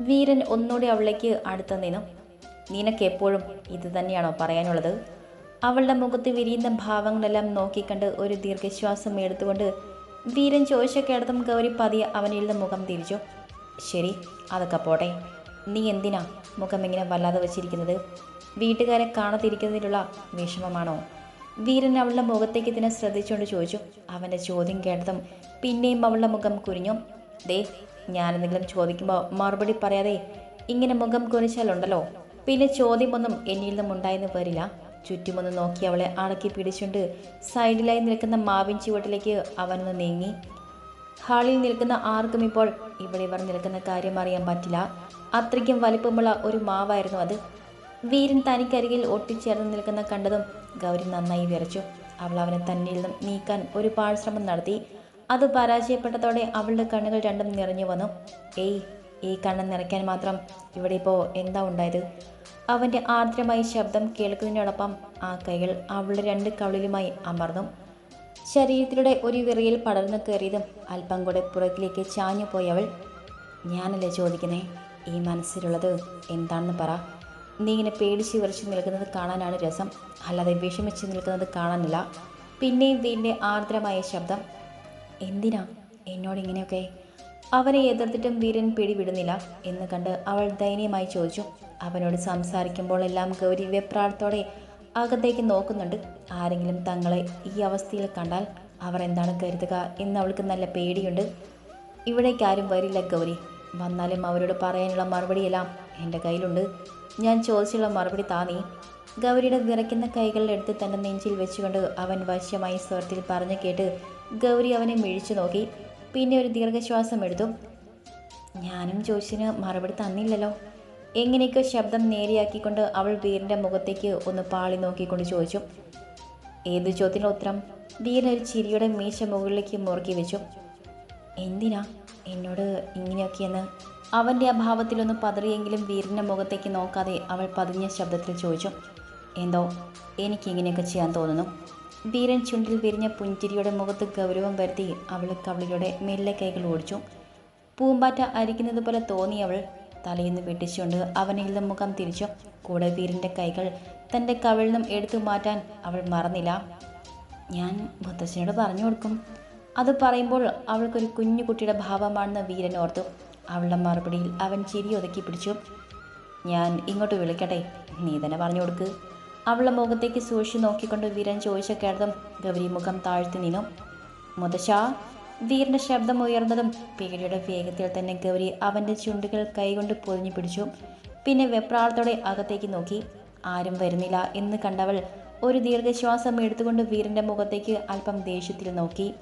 വീരൻ ഒന്നുകൂടി അവളിലേക്ക് അടുത്ത് നിന്നു. നിനക്ക് എപ്പോഴും ഇത് തന്നെയാണോ പറയാനുള്ളത്? അവളുടെ മുഖത്ത് വിരിയുന്ന ഭാവങ്ങളെല്ലാം നോക്കിക്കണ്ട് ഒരു ദീർഘശ്വാസം എടുത്തുകൊണ്ട് വീരൻ ചോദിച്ചൊക്കെടുത്തും ഗൗരി പതിയെ അവനിൽ മുഖം തിരിച്ചു. ശരി അതൊക്കെ പോട്ടെ. നീ എന്തിനാ മുഖം ഇങ്ങനെ വല്ലാതെ വച്ചിരിക്കുന്നത്? വീട്ടുകാരെ കാണാതിരിക്കുന്നതിലുള്ള വിഷമമാണോ? വീരൻ അവളുടെ മുഖത്തേക്ക് ഇതിനെ ശ്രദ്ധിച്ചുകൊണ്ട് ചോദിച്ചു. അവന്റെ ചോദ്യം കേട്ടതും പിന്നെയും അവളുടെ മുഖം കുനിഞ്ഞു. ദേ ഞാനെന്തെങ്കിലും ചോദിക്കുമ്പോൾ മറുപടി പറയാതെ ഇങ്ങനെ മുഖം കുനിച്ചാലുണ്ടല്ലോ. പിന്നെ ചോദ്യമൊന്നും എന്നിൽ നിന്നും ഉണ്ടായെന്ന് വരില്ല. ചുറ്റുമൊന്ന് നോക്കി അവളെ അടക്കി പിടിച്ചുകൊണ്ട് സൈഡിലായി നിൽക്കുന്ന മാവിൻ ചുവട്ടിലേക്ക് അവനൊന്ന് നീങ്ങി. ഹാളിൽ നിൽക്കുന്ന ആർക്കും ഇപ്പോൾ ഇവിടെ ഇവർ നിൽക്കുന്ന കാര്യം അറിയാൻ പറ്റില്ല. അത്രയ്ക്കും വലിപ്പമുള്ള ഒരു മാവായിരുന്നു അത്. വീരൻ തനിക്കരികിൽ ഒട്ടിച്ചേർന്ന് നിൽക്കുന്ന കണ്ടതും ഗൗരി നന്നായി വിറച്ചു. അവൾ അവനെ തന്നിൽ നിന്നും നീക്കാൻ ഒരു പാഴ്ശ്രമം നടത്തി. അത് പരാജയപ്പെട്ടതോടെ അവളുടെ കണ്ണുകൾ രണ്ടും നിറഞ്ഞു വന്നു. ഏയ് ഈ കണ്ണ് നിറയ്ക്കാൻ മാത്രം ഇവിടെ ഇപ്പോൾ എന്താ ഉണ്ടായത്? അവന്റെ ആർദ്രമായി ശബ്ദം കേൾക്കുന്നതിനോടൊപ്പം ആ കൈകൾ അവളുടെ രണ്ട് കവളിലുമായി അമർന്നു. ശരീരത്തിലൂടെ ഒരു വിറയിൽ പടർന്നു കയറിയതും അല്പം കൂടെ പുറകിലേക്ക് ചാഞ്ഞു പോയവൾ ഞാനല്ലേ ചോദിക്കുന്നേ ഈ മനസ്സിലുള്ളത് എന്താണെന്ന് പറ. നീ ഇങ്ങനെ പേടിച്ച് വിറച്ച് നിൽക്കുന്നത് കാണാനാണ് രസം. അല്ലാതെ വിഷമിച്ച് നിൽക്കുന്നത് കാണാനില്ല. പിന്നെയും വീടിന്റെ ആർദ്രമായ ശബ്ദം എന്തിനാ എന്നോട് ഇങ്ങനെയൊക്കെ? അവനെ എതിർത്തിട്ടും വീരൻ പിടിവിടുന്നില്ല എന്ന് കണ്ട് അവൾ ദയനീയമായി ചോദിച്ചു. അവനോട് സംസാരിക്കുമ്പോഴെല്ലാം ഗൗരി വെപ്രാളത്തോടെ അകത്തേക്ക് നോക്കുന്നുണ്ട്. ആരെങ്കിലും തങ്ങളെ ഈ അവസ്ഥയിൽ കണ്ടാൽ അവർ എന്താണ് കരുതുക എന്ന് അവൾക്ക് നല്ല പേടിയുണ്ട്. ഇവിടേക്ക് ആരും വരില്ല ഗൗരി. വന്നാലും അവരോട് പറയാനുള്ള മറുപടിയെല്ലാം എന്റെ കയ്യിലുണ്ട്. ഞാൻ ചോദിച്ചുള്ള മറുപടി താ നീ ഗൗരിയുടെ വിറയ്ക്കുന്ന കൈകളിലെടുത്ത് തന്റെ നെഞ്ചിൽ വെച്ചുകൊണ്ട് അവൻ വശ്യമായി സ്വരത്തിൽ പറഞ്ഞു കേട്ട് ഗൗരി അവനെ മിഴിച്ചു നോക്കി. പിന്നെ ഒരു ദീർഘശ്വാസം എടുത്തു. ഞാനും ചോദിച്ചതിന് മറുപടി തന്നില്ലല്ലോ. എങ്ങനെയൊക്കെ ശബ്ദം നേരെയാക്കിക്കൊണ്ട് അവൾ വീരന്റെ മുഖത്തേക്ക് ഒന്ന് പാളി നോക്കിക്കൊണ്ട് ചോദിച്ചു. ഏത് ചോദ്യത്തിന്റെ ഉത്തരം? വീരൻ ഒരു ചിരിയുടെ മീശ മുകളിലേക്ക് മുറുക്കി വെച്ചു. എന്തിനാ? എന്നോട് ഇങ്ങനെയൊക്കെയെന്ന്. അവന്റെ അഭാവത്തിലൊന്ന് പതറിയെങ്കിലും വീരന്റെ മുഖത്തേക്ക് നോക്കാതെ അവൾ പതിഞ്ഞ ശബ്ദത്തിൽ ചോദിച്ചു. എന്തോ? എനിക്കിങ്ങനെയൊക്കെ ചെയ്യാൻ തോന്നുന്നു. വീരൻ ചുണ്ടിൽ വിരിഞ്ഞ പുഞ്ചിരിയുടെ മുഖത്ത് ഗൗരവം വരുത്തി അവൾ കവളിലൂടെ മെല്ലെ കൈകൾ ഓടിച്ചു. പൂമ്പാറ്റ അരിക്കുന്നത് പോലെ തോന്നി അവൾ. തലയിന്ന് വെട്ടിച്ചുകൊണ്ട് അവനിൽ നിന്ന് മുഖം തിരിച്ചു. കൂടെ വീരന്റെ കൈകൾ തന്റെ കവിളിൽ നിന്നും എടുത്തു മാറ്റാൻ അവൾ മറന്നില്ല. ഞാൻ മുത്തശ്ശനോട് പറഞ്ഞു കൊടുക്കും. അത് പറയുമ്പോൾ അവൾക്കൊരു കുഞ്ഞു കുട്ടിയുടെ ഭാവമാണെന്ന് വീരൻ ഓർത്തു. അവളുടെ മറുപടിയിൽ അവൻ ചിരി ഒതുക്കി പിടിച്ചു. ഞാൻ ഇങ്ങോട്ട് വിളിക്കട്ടെ. നീ തന്നെ പറഞ്ഞു കൊടുക്ക്. അവളുടെ മുഖത്തേക്ക് സൂക്ഷിച്ച് നോക്കിക്കൊണ്ട് വീരൻ ചോദിച്ച കേട്ടതും ഗൗരി മുഖം താഴ്ത്തി നിന്നു. മുതശാ വീരന്റെ ശബ്ദം ഉയർന്നതും പേടിയുടെ വേഗത്തിൽ തന്നെ ഗൗരി അവന്റെ ചുണ്ടുകൾ കൈകൊണ്ട് പൊതിഞ്ഞു പിടിച്ചു. പിന്നെ വെപ്രാളത്തോടെ അകത്തേക്ക് നോക്കി. ആരും വരുന്നില്ല എന്ന് കണ്ടവൾ ഒരു ദീർഘശ്വാസം എടുത്തുകൊണ്ട് വീരന്റെ മുഖത്തേക്ക് അല്പം ദേഷ്യത്തിൽ നോക്കി.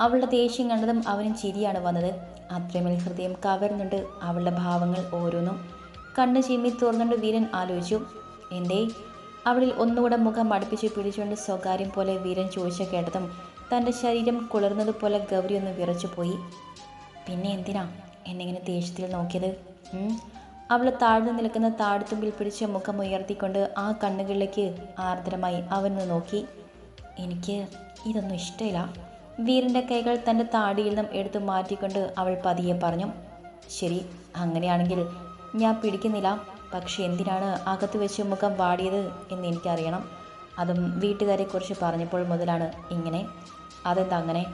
അവളുടെ ദേഷ്യം കണ്ടതും അവനും ചിരിയാണ് വന്നത്. അത്രമേൽ ഹൃദയം കവർന്നുണ്ട് അവളുടെ ഭാവങ്ങൾ ഓരോന്നും കണ്ണ് ചിമ്മി തുറന്നുകൊണ്ട് വീരൻ ആലോചിച്ചു. എന്തേ? അവളിൽ ഒന്നുകൂടെ മുഖം അടുപ്പിച്ച് പിടിച്ചുകൊണ്ട് സ്വകാര്യം പോലെ വീരൻ ചോദിച്ച കേട്ടതും തന്റെ ശരീരം കുളിർന്നതുപോലെ ഗൗരി ഒന്ന് വിറച്ചുപോയി പിന്നെ എന്തിനാ? എന്നിങ്ങനെ ദേഷ്യത്തിൽ നോക്കിയത്? അവൾ താഴ്ന്നു നിൽക്കുന്ന താഴ്ത്തുമ്പിൽ പിടിച്ച മുഖം ഉയർത്തിക്കൊണ്ട് ആ കണ്ണുകളിലേക്ക് ആർദ്രമായി അവനൊന്ന് നോക്കി. എനിക്ക് ഇതൊന്നും ഇഷ്ടമില്ല. വീരന്റെ കൈകൾ തന്റെ താടിയിൽ നിന്നും എടുത്തു മാറ്റിക്കൊണ്ട് അവൾ പതിയെ പറഞ്ഞു. ശരി അങ്ങനെയാണെങ്കിൽ ഞാൻ പിടിക്കുന്നില്ല. പക്ഷെ എന്തിനാണ് അകത്ത് വെച്ച് മുഖം വാടിയത് എന്ന് എനിക്കറിയണം. അതും വീട്ടുകാരെക്കുറിച്ച് പറഞ്ഞപ്പോൾ മുതലാണ് ഇങ്ങനെ. അതെന്താ അങ്ങനെ?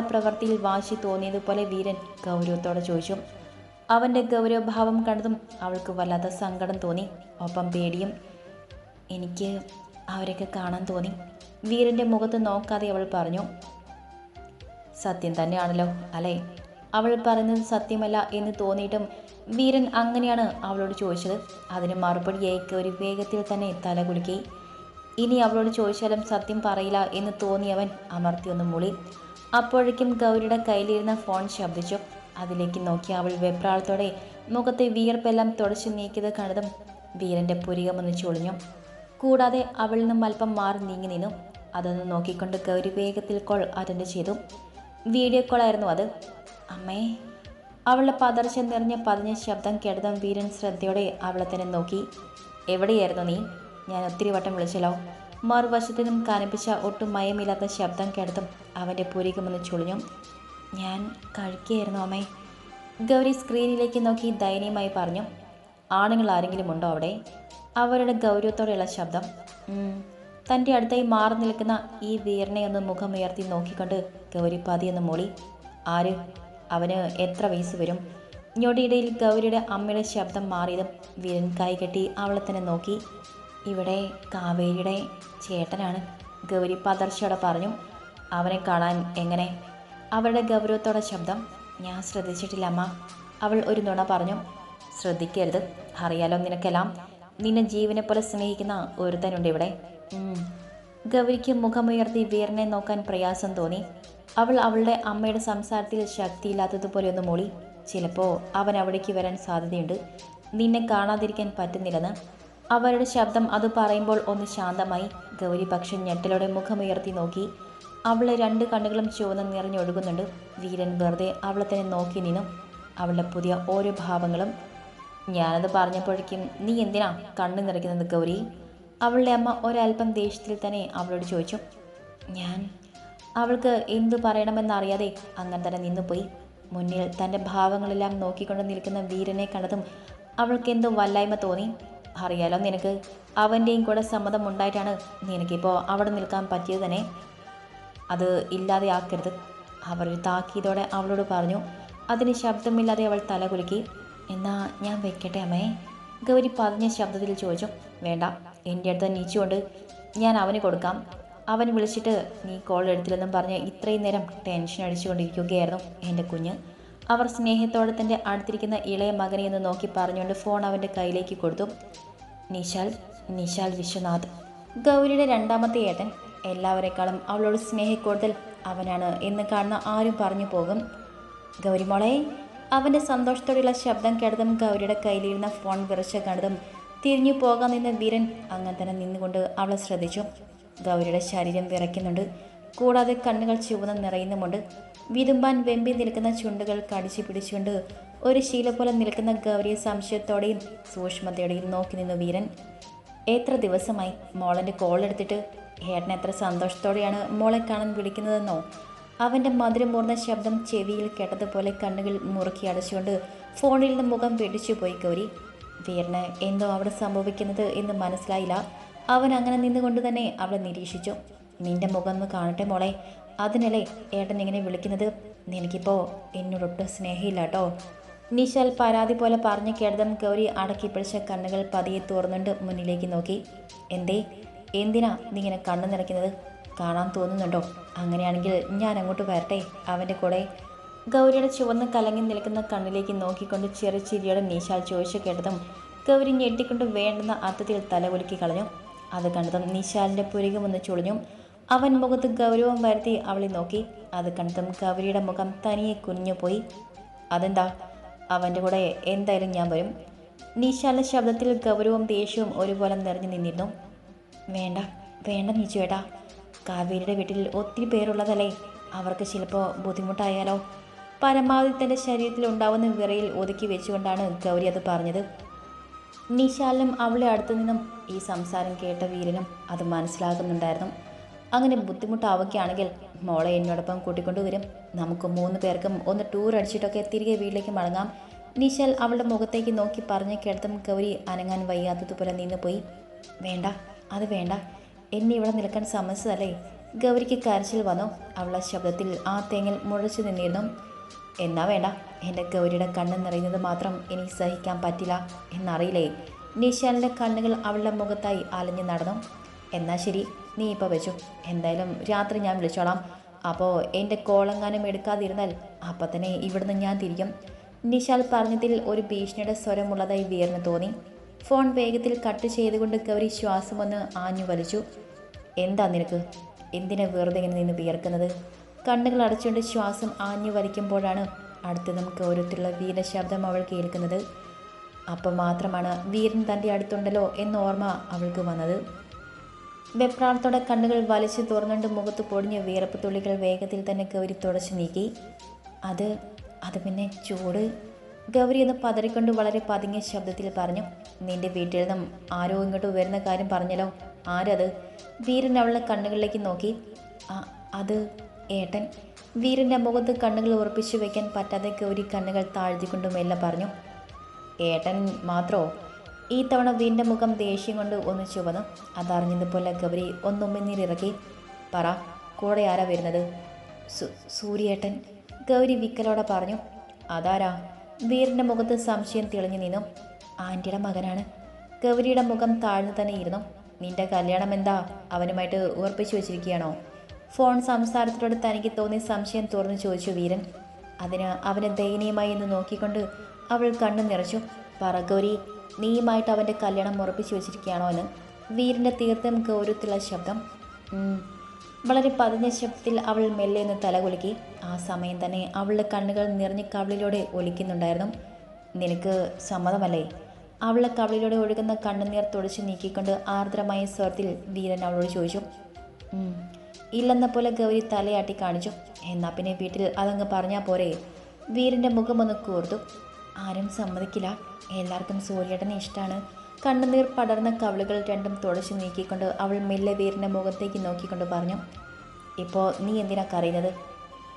പ്രവൃത്തിയിൽ വാശി തോന്നിയതുപോലെ വീരൻ ഗൗരവത്തോടെ ചോദിച്ചു. അവന്റെ ഗൗരവഭാവം കണ്ടതും അവൾക്ക് വല്ലാത്ത സങ്കടം തോന്നി. ഒപ്പം പേടിയും എനിക്ക് അവരൊക്കെ കാണാൻ തോന്നി. വീരന്റെ മുഖത്ത് നോക്കാതെ അവൾ പറഞ്ഞു സത്യം തന്നെയാണല്ലോ അല്ലേ? അവൾ പറയുന്നത് സത്യമല്ല എന്ന് തോന്നിയിട്ടും വീരൻ അങ്ങനെയാണ് അവളോട് ചോദിച്ചത്. അതിന് മറുപടിയായി ഒരു വേഗത്തിൽ തന്നെ തല കുലുക്കി. ഇനി അവളോട് ചോദിച്ചാലും സത്യം പറയില്ല എന്ന് തോന്നിയവൻ അമർത്തി ഒന്ന് മുളി. അപ്പോഴേക്കും ഗൗരിയുടെ കയ്യിലിരുന്ന ഫോൺ ശബ്ദിച്ചു. അതിലേക്ക് നോക്കി അവൾ വെപ്രാളത്തോടെ മുഖത്തെ വിയർപ്പെല്ലാം തുടച്ചു നീക്കിയത് കണ്ടതും വീരന്റെ പുരികമൊന്ന് ചൊളിഞ്ഞു. കൂടാതെ അവളിൽ നിന്നും അല്പം മാറി നീങ്ങി നിന്നു. അതൊന്ന് നോക്കിക്കൊണ്ട് ഗൗരി വേഗത്തിൽ കോൾ അറ്റൻഡ് ചെയ്തു. വീഡിയോ കോളായിരുന്നു അത്. അമ്മേ. അവളുടെ പതർച്ച നിറഞ്ഞ പതിഞ്ഞ ശബ്ദം കേട്ടതും വീരൻ ശ്രദ്ധയോടെ അവളെ തന്നെ നോക്കി. എവിടെയായിരുന്നു നീ? ഞാൻ ഒത്തിരി വട്ടം വിളിച്ചല്ലോ. മറുവശത്തു നിന്നും കാണിപ്പിച്ച ഒട്ടും മയമില്ലാത്ത ശബ്ദം കേട്ടതും അവന്റെ പുരികമൊന്ന് ചുളിഞ്ഞു. ഞാൻ കഴിക്കുകയായിരുന്നു അമ്മേ. ഗൗരി സ്ക്രീനിലേക്ക് നോക്കി ദയനീയമായി പറഞ്ഞു. ആണുങ്ങൾ ആരെങ്കിലും ഉണ്ടോ അവിടെ? അവരുടെ ഗൗരവത്തോടെയുള്ള ശബ്ദം. തന്റെ അടുത്തായി മാറി നിൽക്കുന്ന ഈ വീരനെ ഒന്ന് മുഖമുയർത്തി നോക്കിക്കൊണ്ട് ഗൗരി പതിയൊന്ന് മൂളി. ആര്? അവന് എത്ര വയസ്സ് വരും? ഞൊടിയിടയിൽ ഗൗരിയുടെ അമ്മയുടെ ശബ്ദം മാറിയതും വീരൻ കൈകെട്ടി അവളെ തന്നെ നോക്കി. ഇവിടെ കാവേരിയുടെ ചേട്ടനാണ് ഗൗരി പതർച്ചയോടെ പറഞ്ഞു. അവനെ കാണാൻ എങ്ങനെ? അവളുടെ ഗൗരവത്തോടെ ശബ്ദം. ഞാൻ ശ്രദ്ധിച്ചിട്ടില്ല അമ്മ അവൾ ഒരു നുണ പറഞ്ഞു. ശ്രദ്ധിക്കരുത് അറിയാലോ നിനക്കെല്ലാം. നിന്നെ ജീവനെ പോലെ സ്നേഹിക്കുന്ന ഒരുത്തനുണ്ട് ഇവിടെ. ഗൗരിക്ക് മുഖമുയർത്തി വീരനെ നോക്കാൻ പ്രയാസം തോന്നി. അവൾ അവളുടെ അമ്മയുടെ സംസാരത്തിൽ ശക്തിയില്ലാത്തതുപോലെ ഒന്ന് മൊളി. ചിലപ്പോൾ അവൻ അവിടേക്ക് വരാൻ സാധ്യതയുണ്ട്. നിന്നെ കാണാതിരിക്കാൻ പറ്റുന്നില്ലെന്ന്. അവരുടെ ശബ്ദം അത് പറയുമ്പോൾ ഒന്ന് ശാന്തമായി. ഗൗരി പക്ഷെ ഞെട്ടലോടെ മുഖമുയർത്തി നോക്കി. അവളെ രണ്ട് കണ്ണുകളും ചുവന്ന് നിറഞ്ഞൊഴുകുന്നുണ്ട്. വീരൻ വെറുതെ അവളെ തന്നെ നോക്കി നിന്നു. അവളുടെ പുതിയ ഓരോ ഭാവങ്ങളും. ഞാനത് പറഞ്ഞപ്പോഴേക്കും നീ എന്തിനാ കണ്ണു നിറയ്ക്കുന്നത് ഗൗരി? അവളുടെ അമ്മ ഒരല്പം ദേഷ്യത്തിൽ തന്നെ അവളോട് ചോദിച്ചു. ഞാൻ അവൾക്ക് എന്തു പറയണമെന്നറിയാതെ അങ്ങനെ തന്നെ നിന്നുപോയി. മുന്നിൽ തന്റെ ഭാവങ്ങളെല്ലാം നോക്കിക്കൊണ്ട് നിൽക്കുന്ന വീരനെ കണ്ടതും അവൾക്ക് എന്തോ വല്ലായ്മ തോന്നി. അറിയാലോ നിനക്ക് അവന്റെയും കൂടെ സമ്മതം ഉണ്ടായിട്ടാണ് നിനക്കിപ്പോൾ അവിടെ നിൽക്കാൻ പറ്റിയത് തന്നെ. അത് ഇല്ലാതെ ആക്കരുത് അവർ താക്കീതോടെ അവളോട് പറഞ്ഞു. അതിന് ശബ്ദമില്ലാതെ അവൾ തല കുലുക്കി. എന്നാ ഞാൻ വെക്കട്ടെ അമ്മേ ഗൗരി പതിഞ്ഞ ശബ്ദത്തിൽ ചോദിച്ചു. വേണ്ട എന്റെ അടുത്ത് നീച്ചുകൊണ്ട് ഞാൻ അവന് കൊടുക്കാം. അവൻ വിളിച്ചിട്ട് നീ കോൾ എടുത്തില്ലെന്നും പറഞ്ഞ് ഇത്രയും നേരം ടെൻഷൻ അടിച്ചുകൊണ്ടിരിക്കുകയായിരുന്നു എന്റെ കുഞ്ഞ്. അവർ സ്നേഹത്തോടെ തന്റെ അടുത്തിരിക്കുന്ന ഇളയ മകനെ എന്ന് നോക്കി പറഞ്ഞുകൊണ്ട് ഫോൺ അവന്റെ കയ്യിലേക്ക് കൊടുത്തു. നിശാൽ നിശാൽ വിശ്വനാഥ്. ഗൗരിയുടെ രണ്ടാമത്തെ ഏട്ടൻ. എല്ലാവരെക്കാളും അവളോട് സ്നേഹക്കൂടുതൽ അവനാണ് എന്ന് കാണുന്ന ആരും പറഞ്ഞു പോകും. ഗൗരിമോളെ അവന്റെ സന്തോഷത്തോടെയുള്ള ശബ്ദം കേട്ടതും ഗൗരിയുടെ കയ്യിലിരുന്ന ഫോൺ വിറച്ച കണ്ടതും തിരിഞ്ഞു പോകാൻ നിന്ന വീരൻ അങ്ങനെ തന്നെ നിന്നുകൊണ്ട് അവളെ ശ്രദ്ധിച്ചു. ഗൗരിയുടെ ശരീരം വിറയ്ക്കുന്നുണ്ട്. കൂടാതെ കണ്ണുകൾ ചുവന്ന് നിറയുന്നുമുണ്ട്. വിതുമ്പാൻ വെമ്പി നിൽക്കുന്ന ചുണ്ടുകൾ കടിച്ചു പിടിച്ചുകൊണ്ട് ഒരു ശീല പോലെ നിൽക്കുന്ന ഗൗരിയെ സംശയത്തോടെയും സൂക്ഷ്മതയോടെയും നോക്കി നിന്നു വീരൻ. എത്ര ദിവസമായി മോളന്റെ കോൾ എടുത്തിട്ട് ഏട്ടൻ എത്ര സന്തോഷത്തോടെയാണ് മോളെ കാണാൻ വിളിക്കുന്നതെന്നോ? അവന്റെ മധുരമൂർന്ന ശബ്ദം ചെവിയിൽ കേട്ടതുപോലെ കണ്ണുകൾ മുറുക്കി അടച്ചുകൊണ്ട് ഫോണിൽ നിന്ന് മുഖം പിടിച്ചു പോയി ഗൗരി. വീരന് എന്തോ അവിടെ സംഭവിക്കുന്നത് എന്ന് മനസ്സിലായില്ല. അവൻ അങ്ങനെ നിന്നുകൊണ്ട് തന്നെ അവളെ നിരീക്ഷിച്ചു. നിന്റെ മുഖം ഒന്ന് കാണട്ടെ മോളെ. അതിനല്ലേ ഏട്ടൻ ഇങ്ങനെ വിളിക്കുന്നത്? നിനക്കിപ്പോൾ എന്നോടൊട്ടും സ്നേഹമില്ല കേട്ടോ നിശാൽ പരാതി പോലെ പറഞ്ഞു കേട്ടതും ഗൗരി അടക്കി പിടിച്ച കണ്ണുകൾ പതിയെ തുറന്നുണ്ട് മുന്നിലേക്ക് നോക്കി. എന്തേ? എന്തിനാ നീ ഇങ്ങനെ കണ്ണു നിറയ്ക്കുന്നത്? കാണാൻ തോന്നുന്നുണ്ടോ? അങ്ങനെയാണെങ്കിൽ ഞാൻ അങ്ങോട്ട് വരട്ടെ അവന്റെ കൂടെ. ഗൗരിയുടെ ചുവന്ന് കലങ്ങി നിൽക്കുന്ന കണ്ണിലേക്ക് നോക്കിക്കൊണ്ട് ചെറിയ ചിരിയോടെ നിശാൽ ചോദിച്ചു കേട്ടതും ഗൗരി ഞെട്ടിക്കൊണ്ട് വേണ്ടുന്ന അർത്ഥത്തിൽ തലകുലുക്കി കളഞ്ഞു. അത് കണ്ടതും നിശാലിന്റെ പുരികമൊന്ന് ചുളിഞ്ഞു അവൻ മുഖത്ത് ഗൗരവം വരുത്തി അവളെ നോക്കി. അത് കണ്ടതും ഗൗരിയുടെ മുഖം തനിയെ കുനിഞ്ഞുപോയി. അതെന്താ? അവന്റെ കൂടെ എന്തായാലും ഞാൻ വരും. നിശാലിന്റെ ശബ്ദത്തിൽ ഗൗരവവും ദേഷ്യവും ഒരുപോലെ നിറഞ്ഞു നിന്നിരുന്നു. വേണ്ട വേണ്ട നീച്ചു ഏട്ടാ. കാവേരിയുടെ വീട്ടിൽ ഒത്തിരി പേരുള്ളതല്ലേ? അവർക്ക് ചിലപ്പോൾ ബുദ്ധിമുട്ടായാലോ? പരമാവധി തന്റെ ശരീരത്തിൽ ഉണ്ടാവുന്ന വിറയിൽ ഒതുക്കി വെച്ചുകൊണ്ടാണ് ഗൗരി അത് പറഞ്ഞത്. നിശാലിനും അവളെ അടുത്തു നിന്നും ഈ സംസാരം കേട്ട വീരനും അത് മനസ്സിലാകുന്നുണ്ടായിരുന്നു അങ്ങനെ ബുദ്ധിമുട്ടാവുകയാണെങ്കിൽ മോളെ എന്നോടൊപ്പം കൂട്ടിക്കൊണ്ടുവരും നമുക്ക് മൂന്ന് പേർക്കും ഒന്ന് ടൂർ അടിച്ചിട്ടൊക്കെ തിരികെ വീട്ടിലേക്ക് മടങ്ങാം. നിശാൽ അവളുടെ മുഖത്തേക്ക് നോക്കി പറഞ്ഞു കേട്ടതും ഗൗരി അനങ്ങാൻ വയ്യാത്തതുപോലെ നിന്ന് പോയി. വേണ്ട അത് വേണ്ട. എന്നെ ഇവിടെ നിൽക്കാൻ സമ്മതിച്ചതല്ലേ? ഗൗരിക്ക് കരച്ചിൽ വന്നു. അവളുടെ ശബ്ദത്തിൽ ആ തേങ്ങൽ മുഴച്ചു നിന്നിരുന്നു. എന്നാ വേണ്ട. എന്റെ ഗൗരിയുടെ കണ്ണ് നിറയുന്നത് മാത്രം എനിക്ക് സഹിക്കാൻ പറ്റില്ല എന്നറിയില്ലേ? നിശാലിന്റെ കണ്ണുകൾ അവളുടെ മുഖത്തായി അലഞ്ഞു നടന്നു. എന്നാ ശരി നീ ഇപ്പോൾ വെച്ചു. എന്തായാലും രാത്രി ഞാൻ വിളിച്ചോളാം. അപ്പോൾ എന്റെ കോളങ്ങാനും എടുക്കാതിരുന്നാൽ അപ്പം തന്നെ ഇവിടുന്ന് ഞാൻ തിരിക്കും നിഷാൽ പറഞ്ഞതിൽ ഒരു ഭീഷണിയുടെ സ്വരമുള്ളതായി വീർന്നു തോന്നി. ഫോൺ വേഗത്തിൽ കട്ട് ചെയ്തുകൊണ്ട് ഗൗരി ശ്വാസം വന്ന് ആഞ്ഞു വലിച്ചു. എന്താ നിനക്ക്? എന്തിനാ വെറുതെ ഇങ്ങനെ നിന്ന് വിയർക്കുന്നത്? കണ്ണുകൾ അടച്ചുകൊണ്ട് ശ്വാസം ആഞ്ഞു വലിക്കുമ്പോഴാണ് അടുത്ത് നമുക്ക് ഓരോരുത്തരുള്ള വീരശബ്ദം അവൾ കേൾക്കുന്നത്. അപ്പം മാത്രമാണ് വീരൻ തന്റെ അടുത്തുണ്ടല്ലോ എന്ന ഓർമ്മ അവൾക്ക് വന്നത്. വെപ്രാളത്തോടെ കണ്ണുകൾ വലിച്ചു തുറന്നുകൊണ്ട് മുഖത്ത് പൊടിഞ്ഞ വിയർപ്പ് തുള്ളികൾ വേഗത്തിൽ തന്നെ ഗൗരി തുടച്ചു നീക്കി. അത് അത് പിന്നെ ചൂട് ഗൗരി ഒന്ന് പതറിക്കൊണ്ട് വളരെ പതുങ്ങിയ ശബ്ദത്തിൽ പറഞ്ഞു. നിന്റെ വീട്ടിൽ നിന്നും ആരോ ഇങ്ങോട്ട് വരുന്ന കാര്യം പറഞ്ഞല്ലോ. ആരത്? വീരൻ അവളുടെ കണ്ണുകളിലേക്ക് നോക്കി. "ആ, അത് ഏട്ടൻ. വീരന്റെ മുഖത്ത് കണ്ണുകൾ ഉറപ്പിച്ചു വയ്ക്കാൻ പറ്റാതെ ഗൗരി കണ്ണുകൾ താഴ്ത്തിക്കൊണ്ട് മെല്ലെ പറഞ്ഞു. ഏട്ടൻ മാത്രോ? ഈ തവണ വീടിന്റെ മുഖം ദേഷ്യം കൊണ്ട് ഒന്ന് ചുവന്നു. അതറിഞ്ഞതുപോലെ ഗൗരി ഒന്നുമ്മിനീരിറക്കി പറ കൂടെ ആരാ വരുന്നത്? സൂര്യേട്ടൻ. ഗൗരി വിക്കലോടെ പറഞ്ഞു അതാരാ? വീരന്റെ മുഖത്ത് സംശയം തെളിഞ്ഞു നിന്നു. ആന്റിയുടെ മകനാണ്. ഗൗരിയുടെ മുഖം താഴ്ന്നു തന്നെ ഇരുന്നു. നിന്റെ കല്യാണം എന്താ? അവനുമായിട്ട് ഉറപ്പിച്ചു വെച്ചിരിക്കുകയാണോ? ഫോൺ സംസാരത്തിലൂടെ തനിക്ക് തോന്നിയ സംശയം തുറന്നു ചോദിച്ചു വീരൻ. അതിന് അവനെ ദയനീയമായി എന്ന് നോക്കിക്കൊണ്ട് അവൾ കണ്ണു നിറച്ചു. പറഗൗരി നീയുമായിട്ട് അവന്റെ കല്യാണം ഉറപ്പിച്ചു വെച്ചിരിക്കുകയാണോ എന്ന് വീരന്റെ തീർത്ഥം ഗൗരവത്തിലുള്ള ശബ്ദം. വളരെ പതിഞ്ഞ ശബ്ദത്തിൽ അവൾ മെല്ലെ ഒന്ന് തലകുലുക്കി ആ സമയം തന്നെ അവളുടെ കണ്ണുകൾ നിറഞ്ഞ് കവളിലൂടെ ഒലിക്കുന്നുണ്ടായിരുന്നു. നിനക്ക് സമ്മതമല്ലേ? അവളുടെ കവളിലൂടെ ഒഴുകുന്ന കണ്ണുനീർ തുടച്ചു നീക്കിക്കൊണ്ട് ആർദ്രമായ സ്വരത്തിൽ വീരൻ അവളോട് ചോദിച്ചു. ഇല്ലെന്ന പോലെ ഗൗരി തലയാട്ടി കാണിച്ചു. എന്നാ പിന്നെ വീട്ടിൽ അതങ്ങ് പറഞ്ഞാൽ പോരെ. വീരന്റെ മുഖമൊന്ന് കൂർത്തു. ആരും സമ്മതിക്കില്ല. എല്ലാവർക്കും സൂര്യേട്ടനെ ഇഷ്ടമാണ് കണ്ണുനീർ പടർന്ന കവിളുകൾ രണ്ടും തുടച്ചു നീക്കിക്കൊണ്ട് അവൾ മെല്ലെ വീരന്റെ മുഖത്തേക്ക് നോക്കിക്കൊണ്ട് പറഞ്ഞു ഇപ്പോൾ നീ എന്തിനാ കറിയുന്നത്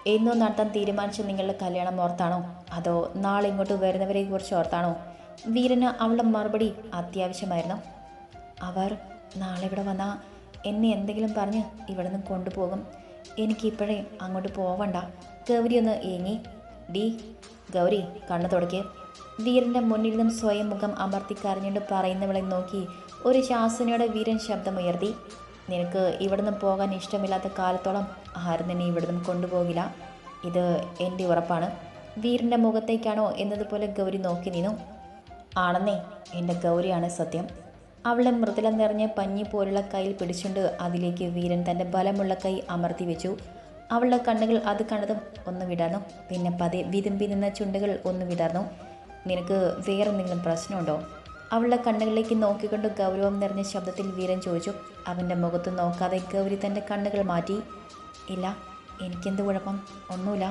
എന്നോ നടത്താൻ തീരുമാനിച്ച നിങ്ങളുടെ കല്യാണം ഓർത്താണോ? അതോ നാളെ ഇങ്ങോട്ട് വരുന്നവരെ കുറിച്ച് ഓർത്താണോ? വീരന് അവളുടെ മറുപടി അത്യാവശ്യമായിരുന്നു. അവർ നാളെ ഇവിടെ വന്നാൽ എന്നെ എന്തെങ്കിലും പറഞ്ഞ് ഇവിടെ നിന്ന് കൊണ്ടുപോകും എനിക്കിപ്പോഴേ അങ്ങോട്ട് പോവണ്ട. ഗൗരി ഒന്ന് ഏങ്ങി. ഡി ഗൗരി കണ്ണു തുടക്കേ. വീരന്റെ മുന്നിൽ നിന്നും സ്വയം മുഖം അമർത്തി കരഞ്ഞുകൊണ്ട് പറയുന്നവളെ നോക്കി ഒരു ശാസനയുടെ വീരൻ ശബ്ദമുയർത്തി. നിനക്ക് ഇവിടുന്ന് പോകാൻ ഇഷ്ടമില്ലാത്ത കാലത്തോളം ആരും നിന്നെ ഇവിടുന്ന് കൊണ്ടുപോകില്ല. ഇത് എന്റെ ഉറപ്പാണ്. വീരന്റെ മുഖത്തേക്കാണോ എന്നതുപോലെ ഗൗരി നോക്കി നിന്നു. ആണെന്നേ എന്റെ ഗൗരിയാണ് സത്യം. അവളെ മൃദുലം നിറഞ്ഞ പഞ്ഞി പോലുള്ള കയ്യിൽ പിടിച്ചുകൊണ്ട് അതിലേക്ക് വീരൻ തന്റെ ബലമുള്ള കൈ അമർത്തി വെച്ചു. അവളുടെ കണ്ണുകൾ അത് കണ്ടതും ഒന്ന് വിടർന്നു. പിന്നെ പതി വിതുമ്പി നിന്ന ചുണ്ടുകൾ ഒന്ന് വിടർന്നു. നിനക്ക് വേറെ എന്തെങ്കിലും പ്രശ്നമുണ്ടോ? അവളുടെ കണ്ണുകളിലേക്ക് നോക്കിക്കൊണ്ട് ഗൗരവം നിറഞ്ഞ ശബ്ദത്തിൽ വീരൻ ചോദിച്ചു. അവന്റെ മുഖത്ത് നോക്കാതെ ഗൗരി തന്റെ കണ്ണുകൾ മാറ്റി. ഇല്ല എനിക്കെന്ത് കുഴപ്പം? ഒന്നുമില്ല.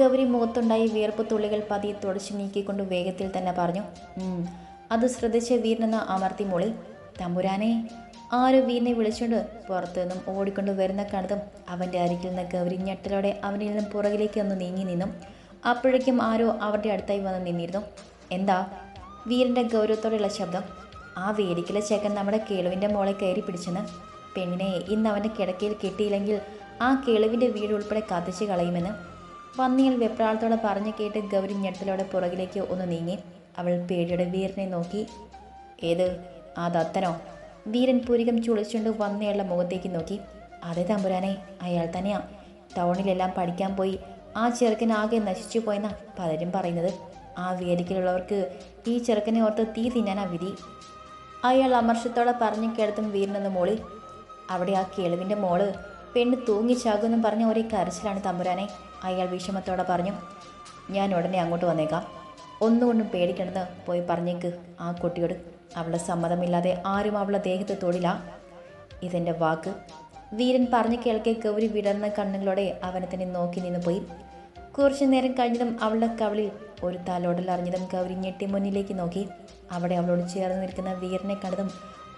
ഗൗരി മുഖത്തുണ്ടായി വിയർപ്പ് തുള്ളികൾ പതിയെ തുടച്ചു നീക്കിക്കൊണ്ട് വേഗത്തിൽ തന്നെ പറഞ്ഞു. അത് ശ്രദ്ധിച്ച വീരനെന്ന് അമർത്തി മോളിൽ തമ്പുരാനെ ആരോ വീരനെ വിളിച്ചുകൊണ്ട് പുറത്തു നിന്നും ഓടിക്കൊണ്ട് വരുന്ന കണ്ടതും അവന്റെ അരികിൽ നിന്ന് ഗൗരി ഞെട്ടലോടെ അവനിൽ നിന്നും പുറകിലേക്ക് ഒന്ന് നീങ്ങി നിന്നും അപ്പോഴേക്കും ആരോ അവരുടെ അടുത്തായി വന്ന് നിന്നിരുന്നു. എന്താ? വീരന്റെ ഗൗരവത്തോടെയുള്ള ശബ്ദം. ആ വേദിക്കിലെ ചേക്കൻ നമ്മുടെ കേളുവിന്റെ മോളെ കയറി പിടിച്ചെന്ന്. പെണ്ണിനെ ഇന്ന് അവന്റെ കിടക്കയിൽ കിട്ടിയില്ലെങ്കിൽ ആ കേളുവിന്റെ വീട് ഉൾപ്പെടെ കത്തിച്ച് കളയുമെന്ന്. പന്നിയിൽ വെപ്രാളത്തോടെ പറഞ്ഞു കേട്ട് ഗൗരി ഞെട്ടലോടെ പുറകിലേക്ക് ഒന്ന് നീങ്ങി. അവൾ പേടിയുടെ വീരനെ നോക്കി. ഏത്? ആ ദത്തനോ വീരൻ പുരികം ചുളിച്ചുകൊണ്ട് വന്നയാളുടെ മുഖത്തേക്ക് നോക്കി. അതെ തമ്പുരാനെ അയാൾ തന്നെയാ. ടൗണിലെല്ലാം പഠിക്കാൻ പോയി. ആ ചെറുക്കൻ ആകെ നശിച്ചു പോയെന്നാ പലരും പറയുന്നത്. ആ വേദിക്കലുള്ളവർക്ക് ഈ ചെറുക്കനെ ഓർത്ത് തീ തിന്നാനാ വിധി. അയാൾ അമർഷത്തോടെ പറഞ്ഞു കേൾത്തും വീരനെന്ന് മോളി. അവിടെ ആ കേളുവിന്റെ മോൾ. പെണ്ണ് തൂങ്ങിച്ചാകുമെന്നും പറഞ്ഞ ഒരേ കരച്ചിലാണ് തമ്പുരാനെ അയാൾ വിഷമത്തോടെ പറഞ്ഞു. ഞാൻ ഉടനെ അങ്ങോട്ട് വന്നേക്കാം. ഒന്നുകൊണ്ടും പേടിക്കണമെന്ന് പോയി പറഞ്ഞേക്ക്. ആ കുട്ടിയോട് അവളുടെ സമ്മതമില്ലാതെ ആരും അവളെ ദേഹത്ത് തൊടില്ല. ഇതെന്റെ വാക്ക്. വീരൻ പറഞ്ഞു കേൾക്കെ ഗൗരി വിടർന്ന കണ്ണുകളോടെ അവനെ തന്നെ നോക്കി നിന്ന് പോയി. കുറച്ചു നേരം കഴിഞ്ഞതും അവളുടെ കവളിൽ ഒരു തലോടൽ അറിഞ്ഞതും ഗൗരി ഞെട്ടി മുന്നിലേക്ക് നോക്കി. അവിടെ അവളോട് ചേർന്ന് നിൽക്കുന്ന വീരനെ കണ്ടതും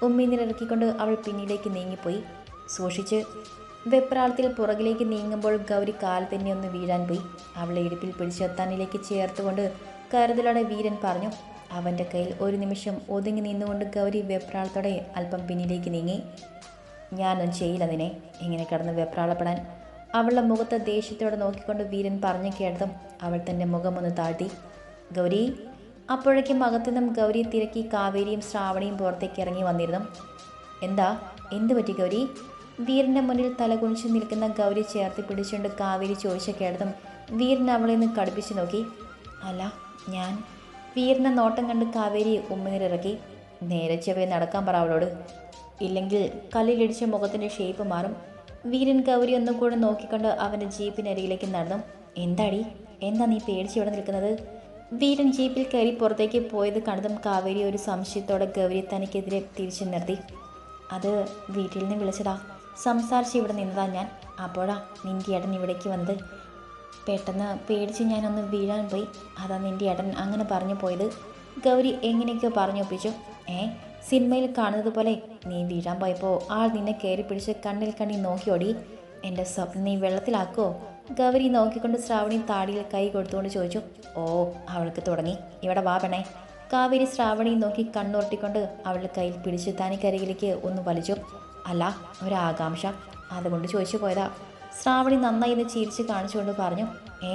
ഉമ്മീനിലിറക്കിക്കൊണ്ട് അവൾ പിന്നിലേക്ക് നീങ്ങിപ്പോയി. സൂക്ഷിച്ച് വെപ്രാളത്തിൽ പുറകിലേക്ക് നീങ്ങുമ്പോൾ ഗൗരി കാൽ തന്നെ ഒന്ന് വീഴാൻ പോയി. അവളെ ഇടുപ്പിൽ പിടിച്ച് തന്നിലേക്ക് ചേർത്തുകൊണ്ട് കരുതലോടെ വീരൻ പറഞ്ഞു അവന്റെ കയ്യിൽ ഒരു നിമിഷം ഒതുങ്ങി നിന്നുകൊണ്ട് ഗൗരി വെപ്രാളത്തോടെ അല്പം പിന്നിലേക്ക് നീങ്ങി. ഞാനൊന്നും ചെയ്യില്ല നിന്നെ. ഇങ്ങനെ കിടന്ന് വെപ്രാളപ്പെടാൻ അവളുടെ മുഖത്ത് ദേഷ്യത്തോടെ നോക്കിക്കൊണ്ട് വീരൻ പറഞ്ഞു കേട്ടതും അവൾ തന്റെ മുഖമൊന്ന് താഴ്ത്തി. ഗൗരി അപ്പോഴേക്കും അകത്തുനിന്നും ഗൗരി തിരക്കി കാവേരിയും ശ്രാവണിയും പുറത്തേക്ക് ഇറങ്ങി വന്നിരുന്നു. എന്താ? എന്തു പറ്റി ഗൗരി? വീരന്റെ മുന്നിൽ തലകുണിച്ച് നിൽക്കുന്ന ഗൗരി ചേർത്ത് പിടിച്ചുകൊണ്ട് കാവേരി ചോദിച്ച കേട്ടതും വീരൻ അവളെ നിന്ന് കടുപ്പിച്ചു നോക്കി. അല്ല ഞാൻ വീരന്റെ നോട്ടം കണ്ട് കാവേരി ഉമ്മനിലിറക്കി നേരെ ചെവേ നടക്കാൻ പറ അവളോട്. ഇല്ലെങ്കിൽ കല്ലിലിടിച്ച മുഖത്തിന്റെ ഷേപ്പ് മാറും. വീരൻ ഗൗരി ഒന്നും കൂടെ നോക്കിക്കൊണ്ട് അവന്റെ ജീപ്പിനരികിലേക്ക് നടന്നു. എന്താടി? എന്താ നീ പേടിച്ച് ഇവിടെ നിൽക്കുന്നത്? വീരൻ ജീപ്പിൽ കയറി പുറത്തേക്ക് പോയത് കണ്ടതും കാവേരി ഒരു സംശയത്തോടെ ഗൗരി തനിക്കെതിരെ തിരിച്ചു നിർത്തി. അത് വീട്ടിൽ നിന്ന് വിളിച്ചതാ. സംസാരിച്ച് ഇവിടെ നിന്നതാ ഞാൻ. അപ്പോഴാ നിന്റെ ഏട്ടൻ ഇവിടേക്ക് വന്നത്. പെട്ടെന്ന് പേടിച്ച് ഞാനൊന്ന് വീഴാൻ പോയി. അതാ നിന്റെ ഏട്ടൻ അങ്ങനെ പറഞ്ഞു പോയത്. ഗൗരി എങ്ങനെയൊക്കെയോ പറഞ്ഞൊപ്പിച്ചു ഏ സിനിമയിൽ കാണുന്നത് പോലെ നീ വീഴാൻ പോയപ്പോൾ ആൾ നിന്നെ കയറി പിടിച്ച് കണ്ണിൽ കണ്ണി നോക്കിയോടി. എന്റെ സ്വപ്നം നീ വെള്ളത്തിലാക്കുമോ ഗൗരി നോക്കിക്കൊണ്ട് ശ്രാവണി താടിയിൽ കൈ കൊടുത്തുകൊണ്ട് ചോദിച്ചു. ഓ അവൾക്ക് തുടങ്ങി. ഇവിടെ വാ പെണേ കാവേരി ശ്രാവണി നോക്കി കണ്ണുറട്ടിക്കൊണ്ട് അവളുടെ കയ്യിൽ പിടിച്ച് തനിക്കരികിലേക്ക് ഒന്ന് വലിച്ചു. അല്ല ഒരാകാംക്ഷ അതുകൊണ്ട് ചോദിച്ചു പോയതാ. ശ്രാവണി നന്നായി എന്ന് ചിരിച്ച് കാണിച്ചുകൊണ്ട് പറഞ്ഞു ഏ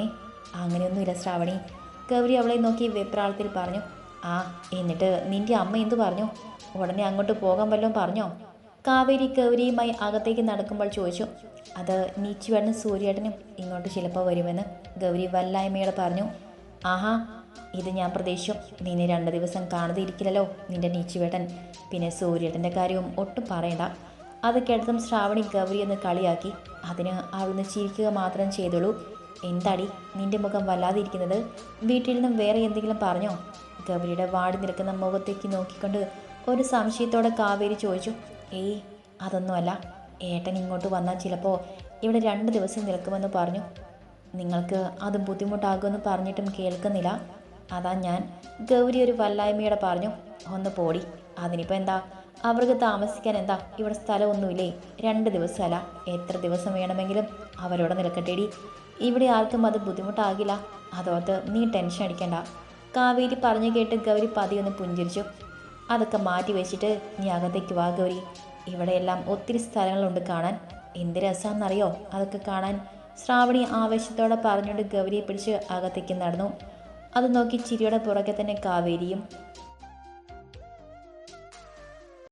അങ്ങനെയൊന്നുമില്ല ശ്രാവണി. ഗൗരി അവളെ നോക്കി വെപ്രാളത്തിൽ പറഞ്ഞു ആ എന്നിട്ട് നിന്റെ അമ്മ എന്തു പറഞ്ഞു? ഉടനെ അങ്ങോട്ട് പോകാൻ വല്ലതും പറഞ്ഞോ? കാവേരി ഗൗരിയുമായി അകത്തേക്ക് നടക്കുമ്പോൾ ചോദിച്ചു അത് നീച്ചുവേട്ടനും സൂര്യേട്ടനും ഇങ്ങോട്ട് ചിലപ്പോൾ വരുമെന്ന്? ഗൗരി വല്ലായ്മയോടെ പറഞ്ഞു ആഹാ ഇത് ഞാൻ പ്രതീക്ഷിച്ചു. നിന്നെ രണ്ട് ദിവസം കാണാതെ ഇരിക്കില്ലല്ലോ നിന്റെ നീച്ചുവേട്ടൻ. പിന്നെ സൂര്യേട്ടന്റെ കാര്യവും ഒട്ടും പറയണ്ട. അത് കേട്ടതും ശ്രാവണി ഗൗരി എന്ന് കളിയാക്കി. അതിന് അവിടുന്ന് ചിരിക്കുക മാത്രം ചെയ്തോളൂ എന്താടി നിന്റെ മുഖം വല്ലാതെ ഇരിക്കുന്നത് വീട്ടിൽ നിന്നും വേറെ എന്തെങ്കിലും പറഞ്ഞോ? ഗൗരിയുടെ വാടി നിൽക്കുന്ന മുഖത്തേക്ക് നോക്കിക്കൊണ്ട് ഒരു സംശയത്തോടെ കാവേരി ചോദിച്ചു ഏയ് അതൊന്നുമല്ല. ഏട്ടൻ ഇങ്ങോട്ട് വന്നാൽ ചിലപ്പോൾ ഇവിടെ രണ്ട് ദിവസം നിൽക്കുമെന്ന് പറഞ്ഞു. നിങ്ങൾക്ക് അത് ബുദ്ധിമുട്ടാകുമെന്ന് പറഞ്ഞിട്ടും കേൾക്കുന്നില്ല. അതാ ഞാൻ ഗൗരി ഒരു വല്ലായ്മയോടെ പറഞ്ഞു. ഒന്ന് പോടി. അതിനിപ്പോൾ എന്താ? അവർക്ക് താമസിക്കാൻ എന്താ? ഇവിടെ സ്ഥലമൊന്നുമില്ലേ? രണ്ട് ദിവസമല്ല. എത്ര ദിവസം വേണമെങ്കിലും അവരോട് നിൽക്കട്ടേടി. ഇവിടെ ആർക്കും അത് ബുദ്ധിമുട്ടാകില്ല. അതോർത്ത് നീ ടെൻഷൻ അടിക്കണ്ട. കാവേരി പറഞ്ഞു കേട്ട് ഗൗരി പതിയൊന്ന് പുഞ്ചിരിച്ചു. അതൊക്കെ മാറ്റി വെച്ചിട്ട് നീ അകത്തേക്ക് വാ ഗൗരി. ഇവിടെയെല്ലാം ഒത്തിരി സ്ഥലങ്ങളുണ്ട് കാണാൻ. എന്ത് രസമാണെന്നറിയോ അതൊക്കെ കാണാൻ? ശ്രാവണി ആവേശത്തോടെ പറഞ്ഞുകൊണ്ട് ഗൗരിയെ പിടിച്ച് അകത്തേക്ക് നടന്നു. അത് നോക്കി ചിരിയുടെ പുറകെ തന്നെ കാവേരിയും